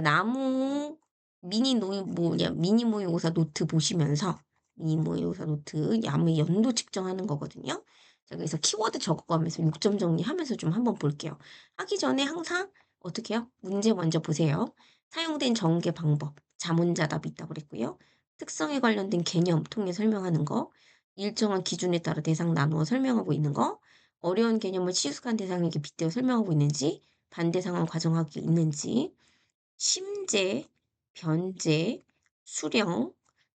나무 미니 노이 뭐냐 미니 모의고사 노트 보시면서 미니 모의고사 노트 나무의 연도 측정하는 거거든요. 자 그래서 키워드 적어가면서 6점 정리하면서 좀 한번 볼게요. 하기 전에 항상 어떻게 해요? 문제 먼저 보세요. 사용된 전개 방법, 자문자답이 있다고 그랬고요. 특성에 관련된 개념 통해 설명하는 거, 일정한 기준에 따라 대상 나누어 설명하고 있는 거, 어려운 개념을 친숙한 대상에게 빗대어 설명하고 있는지, 반대 상황 과정하기 있는지, 심재, 변재, 수령,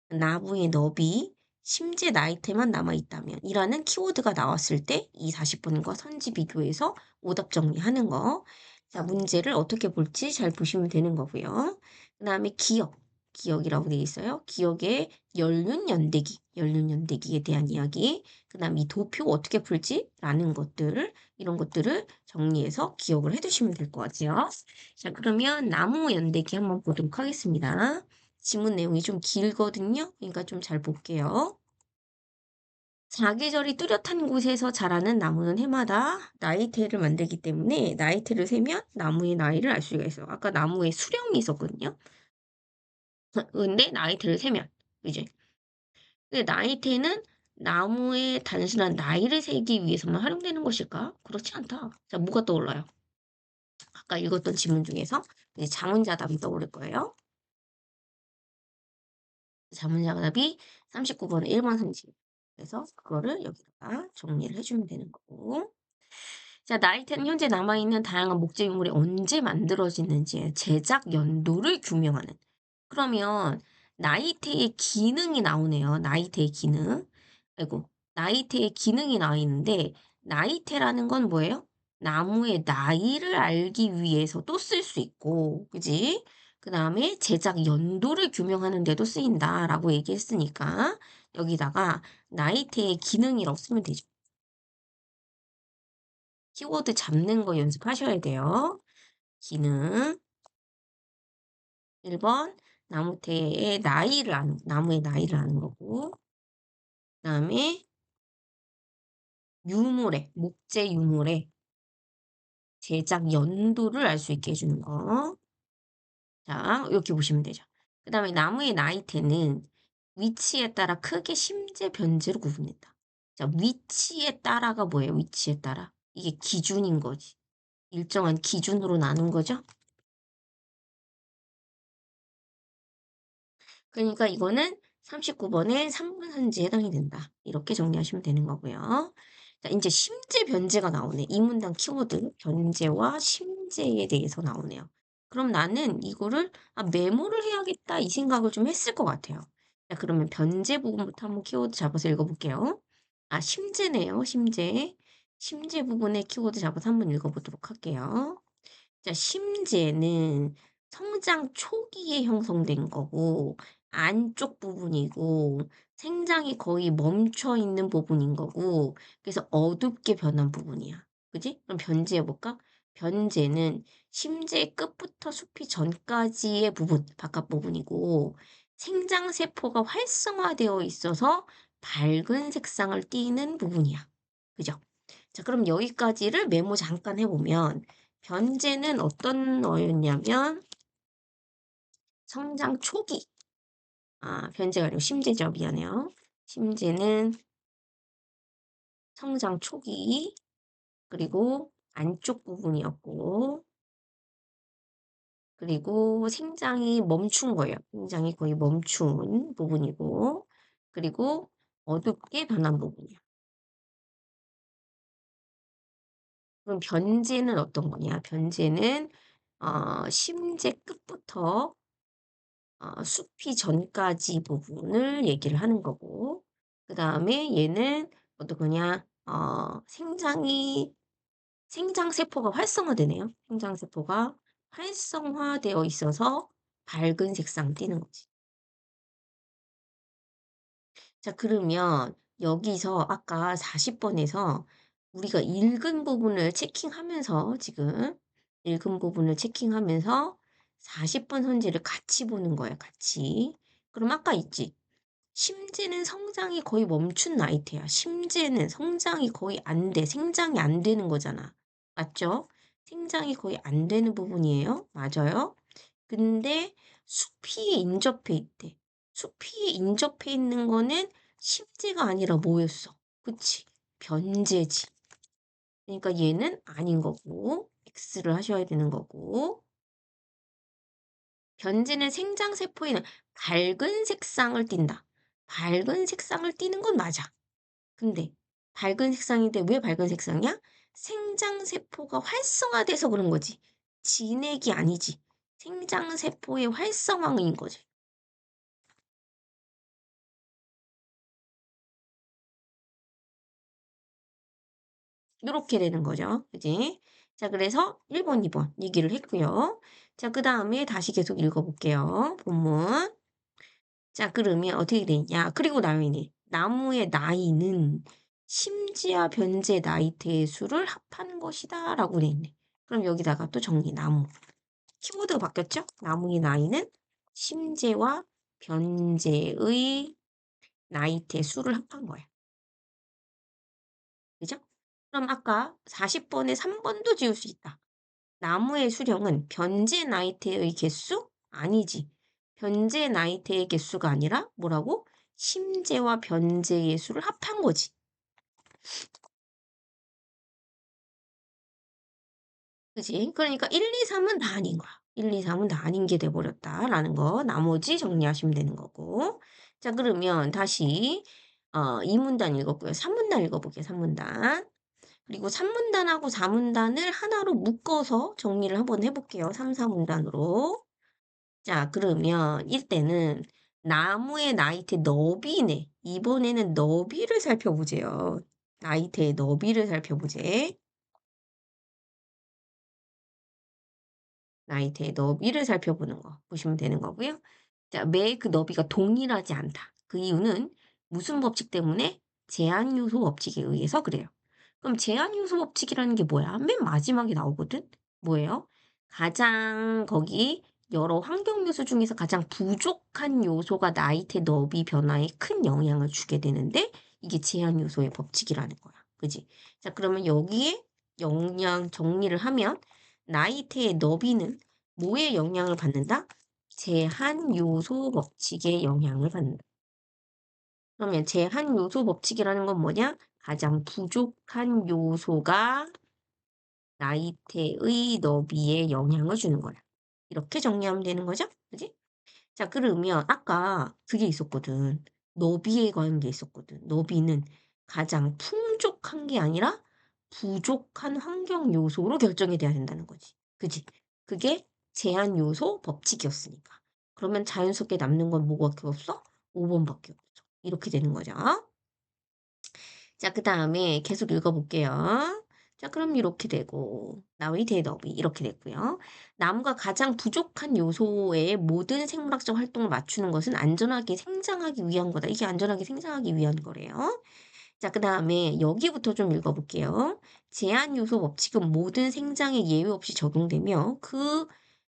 나무의 너비, 심재 나이테만 남아있다면 이라는 키워드가 나왔을 때 이 40번과 선지 비교해서 오답 정리하는 거. 자, 문제를 어떻게 볼지 잘 보시면 되는 거고요. 그 다음에 기억, 기억이라고 되어 있어요. 기억의 연륜 연대기, 연륜 연대기에 대한 이야기. 그 다음 이 도표 어떻게 풀지? 라는 것들, 이런 것들을 정리해서 기억을 해두시면 될 것 같아요. 자, 그러면 나무 연대기 한번 보도록 하겠습니다. 지문 내용이 좀 길거든요. 그러니까 좀 잘 볼게요. 사계절이 뚜렷한 곳에서 자라는 나무는 해마다 나이테를 만들기 때문에 나이테를 세면 나무의 나이를 알 수가 있어요. 아까 나무의 수령이 있었거든요. 근데 나이테를 세면 이제 근데 나이테는 나무의 단순한 나이를 세기 위해서만 활용되는 것일까? 그렇지 않다. 자, 뭐가 떠올라요? 아까 읽었던 지문 중에서 자문자답이 떠오를 거예요. 자문자답이 39번에 1번 선지. 그래서 그거를 여기다가 정리를 해주면 되는 거고. 자, 나이테는 현재 남아있는 다양한 목재 유물이 언제 만들어지는지의 제작 연도를 규명하는. 그러면 나이테의 기능이 나오네요. 나이테의 기능. 아이고, 나이테의 기능이 나와 있는데 나이테라는 건 뭐예요? 나무의 나이를 알기 위해서도 쓸 수 있고, 그지? 그 다음에 제작 연도를 규명하는 데도 쓰인다 라고 얘기했으니까 여기다가 나이테의 기능이라고 쓰면 되죠. 키워드 잡는 거 연습하셔야 돼요. 기능 1번 나무테의 나이를 아는 나무의 나이를 아는 거고 그 다음에 유물의 목재 유물의 제작 연도를 알 수 있게 해주는 거. 자, 이렇게 보시면 되죠. 그 다음에 나무의 나이테는 위치에 따라 크게 심재 변제로 구분된다. 자, 위치에 따라가 뭐예요? 위치에 따라. 이게 기준인 거지. 일정한 기준으로 나눈 거죠. 그러니까 이거는 39번에 3분 선지에 해당이 된다. 이렇게 정리하시면 되는 거고요. 자, 이제 심재 변제가 나오네. 이 문단 키워드 변제와 심재에 대해서 나오네요. 그럼 나는 이거를 아, 메모를 해야겠다 이 생각을 좀 했을 것 같아요. 자, 그러면 변제 부분부터 한번 키워드 잡아서 읽어볼게요. 아, 심재네요. 심재. 심재 부분의 키워드 잡아서 한번 읽어보도록 할게요. 자, 심재는 성장 초기에 형성된 거고 안쪽 부분이고 생장이 거의 멈춰 있는 부분인 거고 그래서 어둡게 변한 부분이야. 그지? 그럼 변제해 볼까? 변제는 심재 끝부터 숲이 전까지의 부분, 바깥 부분이고 생장 세포가 활성화되어 있어서 밝은 색상을 띠는 부분이야. 그죠? 자, 그럼 여기까지를 메모 잠깐 해보면 변제는 어떤 어였냐면 성장 초기 아, 변제가 아니고 심재죠. 미안해요. 심재는 성장 초기, 그리고 안쪽 부분이었고, 그리고 생장이 멈춘 거예요. 생장이 거의 멈춘 부분이고, 그리고 어둡게 변한 부분이야. 그럼 변제는 어떤 거냐? 변제는 어, 심재 끝부터 어, 숲이 전까지 부분을 얘기를 하는 거고 그 다음에 얘는 어떤 거냐 어, 생장이 생장 세포가 활성화되네요. 생장 세포가 활성화되어 있어서 밝은 색상 띄는 거지. 자 그러면 여기서 아까 40번에서 우리가 읽은 부분을 체킹하면서 지금 읽은 부분을 체킹하면서 40번 선지를 같이 보는 거예요. 같이. 그럼 아까 있지. 심지는 성장이 거의 멈춘 나이테야. 심지는 성장이 거의 안 돼. 생장이 안 되는 거잖아. 맞죠? 생장이 거의 안 되는 부분이에요. 맞아요? 근데 숲이 인접해 있대. 숲이 인접해 있는 거는 심지가 아니라 뭐였어? 그치? 변제지. 그러니까 얘는 아닌 거고 X를 하셔야 되는 거고 변제는 생장세포에는 밝은 색상을 띈다. 밝은 색상을 띠는 건 맞아. 근데 밝은 색상인데 왜 밝은 색상이야? 생장세포가 활성화돼서 그런 거지. 진액이 아니지. 생장세포의 활성화인 거지. 이렇게 되는 거죠. 그지? 자, 그래서 1번, 2번 얘기를 했고요. 자, 그 다음에 다시 계속 읽어볼게요. 본문. 자, 그러면 어떻게 되냐. 그리고 나머지 나무의 나이는 심지와 변제 나이테의 수를 합하는 것이다. 라고 돼 있네. 그럼 여기다가 또 정리, 나무. 키워드가 바뀌었죠? 나무의 나이는 심재와 변제의 나이테 수를 합한 거야. 그죠? 그럼 아까 40번에 3번도 지울 수 있다. 나무의 수령은 변제 나이테의 개수? 아니지. 변제 나이테의 개수가 아니라 뭐라고? 심재와 변제의 수를 합한 거지. 그지? 그러니까 1, 2, 3은 다 아닌 거야. 1, 2, 3은 다 아닌 게 돼버렸다라는 거. 나머지 정리하시면 되는 거고. 자, 그러면 다시 어, 2문단 읽었고요. 3문단 읽어볼게요. 3문단. 그리고 3문단하고 4문단을 하나로 묶어서 정리를 한번 해볼게요. 3, 4문단으로. 자, 그러면 이때는 나무의 나이테 너비네. 이번에는 너비를 살펴보세요. 나이테의 너비를 살펴보제. 나이테의 너비를 살펴보는 거 보시면 되는 거고요. 자, 매그 너비가 동일하지 않다. 그 이유는 무슨 법칙 때문에 제한 요소 법칙에 의해서 그래요. 그럼 제한 요소 법칙이라는 게 뭐야? 맨 마지막에 나오거든. 뭐예요? 가장 거기 여러 환경 요소 중에서 가장 부족한 요소가 나이테 너비 변화에 큰 영향을 주게 되는데 이게 제한 요소의 법칙이라는 거야. 그지? 자, 그러면 여기에 영향 정리를 하면 나이테의 너비는 뭐에 영향을 받는다? 제한 요소 법칙에 영향을 받는다. 그러면 제한 요소 법칙이라는 건 뭐냐? 가장 부족한 요소가 나이테의 너비에 영향을 주는 거야. 이렇게 정리하면 되는 거죠? 그지? 자, 그러면 아까 그게 있었거든. 너비에 관한 게 있었거든. 너비는 가장 풍족한 게 아니라 부족한 환경 요소로 결정이 돼야 된다는 거지. 그지? 그게 제한 요소 법칙이었으니까. 그러면 자연스럽게 남는 건 뭐밖에 없어? 5번밖에 없어. 이렇게 되는 거죠. 자, 그 다음에 계속 읽어볼게요. 자, 그럼 이렇게 되고, 나의 대답이 이렇게 됐고요. 나무가 가장 부족한 요소의 모든 생물학적 활동을 맞추는 것은 안전하게 생장하기 위한 거다. 이게 안전하게 생장하기 위한 거래요. 자, 그 다음에 여기부터 좀 읽어볼게요. 제한 요소 법칙은 모든 생장에 예외 없이 적용되며 그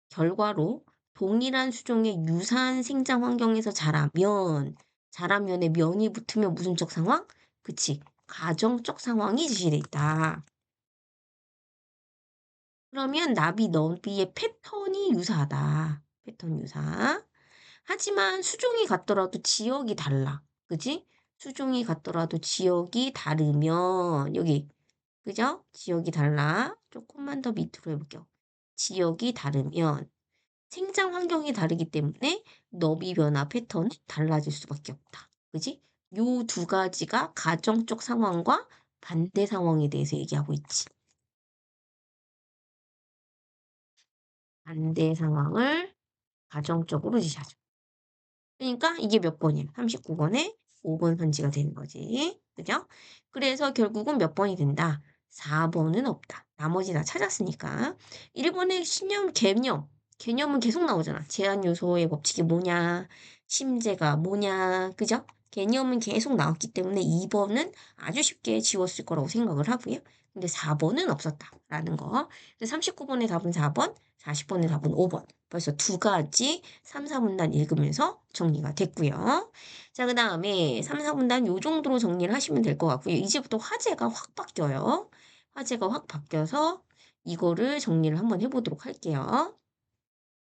결과로 동일한 수종의 유사한 생장 환경에서 자라면, 자라면에 면이 붙으면 무슨 적 상황? 그치. 가정적 상황이 지시돼 있다. 그러면 나비 너비의 패턴이 유사하다. 패턴 유사. 하지만 수종이 같더라도 지역이 달라. 그지? 수종이 같더라도 지역이 다르면 여기 그죠? 지역이 달라. 조금만 더 밑으로 해볼게요. 지역이 다르면 생장 환경이 다르기 때문에 너비 변화 패턴이 달라질 수밖에 없다. 그지? 요 두 가지가 가정적 상황과 반대 상황에 대해서 얘기하고 있지. 반대 상황을 가정적으로 지시하죠. 그러니까 이게 몇 번이에요? 39번에 5번 선지가 되는 거지. 그죠? 그래서 결국은 몇 번이 된다? 4번은 없다. 나머지 다 찾았으니까. 1번의 신념, 개념. 개념은 계속 나오잖아. 제한 요소의 법칙이 뭐냐, 심재가 뭐냐, 그죠? 개념은 계속 나왔기 때문에 2번은 아주 쉽게 지웠을 거라고 생각을 하고요. 근데 4번은 없었다라는 거. 39번의 답은 4번, 40번의 답은 5번. 벌써 두 가지 3, 4문단 읽으면서 정리가 됐고요. 자, 그 다음에 3, 4문단 요 정도로 정리를 하시면 될 것 같고요. 이제부터 화제가 확 바뀌어요. 화제가 확 바뀌어서 이거를 정리를 한번 해보도록 할게요.